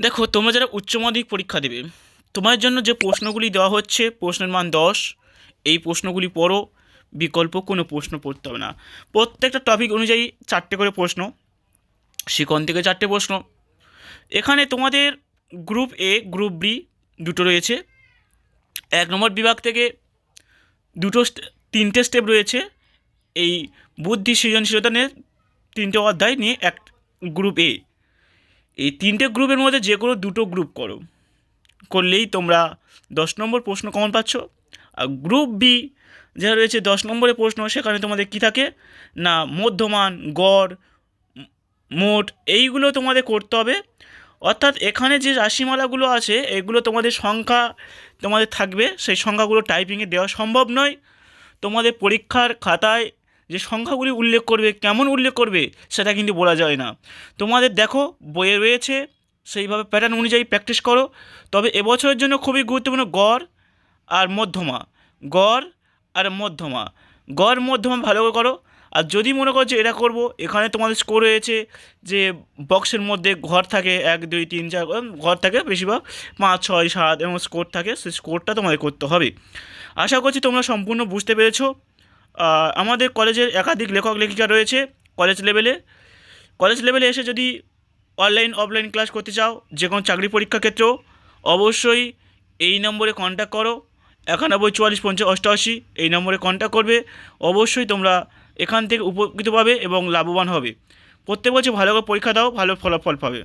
দেখো, তোমরা যারা উচ্চ মাধ্যমিক পরীক্ষা দেবে তোমার জন্য যে প্রশ্নগুলি দেওয়া হচ্ছে, প্রশ্নের মান দশ, এই প্রশ্নগুলি পড়ো, বিকল্প কোনো প্রশ্ন পড়তে হবে না। প্রত্যেকটা টপিক অনুযায়ী চারটে করে প্রশ্ন শিকন থেকে চারটে প্রশ্ন। এখানে তোমাদের গ্রুপ এ গ্রুপ বি দুটো রয়েছে। এক নম্বর বিভাগ থেকে দুটো তিনটে স্টেপ রয়েছে। এই বুদ্ধি সৃজনশীলতা নিয়ে তিনটে অধ্যায় নিয়ে এক গ্রুপ এ এই তিনটে গ্রুপের মধ্যে যে কোনো দুটো গ্রুপ করো। করলেই তোমরা দশ নম্বর প্রশ্ন কমন পাচ্ছ। আর গ্রুপ বি যেটা রয়েছে দশ নম্বরের প্রশ্ন, সেখানে তোমাদের কী থাকে? না, মধ্যমান, গড়, মোট, এইগুলো তোমাদের করতে হবে। অর্থাৎ এখানে যে রাশিমালাগুলো আছে, এগুলো তোমাদের সংখ্যা তোমাদের থাকবে। সেই সংখ্যাগুলো টাইপিংয়ে দেওয়া সম্ভব নয়। তোমাদের পরীক্ষার খাতায় যে সংখ্যাগুলি উল্লেখ করবে, কেমন উল্লেখ করবে, সেটা কিন্তু বলা যায় না। তোমাদের দেখো, বইয়ে রয়েছে, সেইভাবে প্যাটার্ন অনুযায়ী প্র্যাকটিস করো। তবে এবছরের জন্য খুবই গুরুত্বপূর্ণ গড় আর মধ্যমা। গড় আর মধ্যমা। গড়, মধ্যমা ভালো করে করো। আর যদি মনে করো যে এটা করব, এখানে তোমাদের স্কোর রয়েছে যে বক্সের মধ্যে ঘর থাকে এক, দুই, তিন, চার ঘর থাকে বেশিরভাগ, পাঁচ, ছয়, সাত এবং স্কোর থাকে, সেই স্কোরটা তোমাদের করতে হবে। আশা করছি তোমরা সম্পূর্ণ বুঝতে পেরেছ। আমাদের কলেজের একাধিক লেখক লেখিকা রয়েছে কলেজ লেভেলে। কলেজ লেভেলে এসে যদি অনলাইন, অফলাইন ক্লাস করতে চাও, যে কোনো চাকরি পরীক্ষা ক্ষেত্রেও অবশ্যই এই নম্বরে কন্ট্যাক্ট করো। একানব্বই, চুয়াল্লিশ, পঞ্চাশ, অষ্টআশি এই নম্বরে কন্ট্যাক্ট করবে। অবশ্যই তোমরা এখান থেকে উপকৃত পাবে এবং লাভবান হবে। প্রত্যেক বছর ভালো করে পরীক্ষা দাও, ভালো ফলাফল পাবে।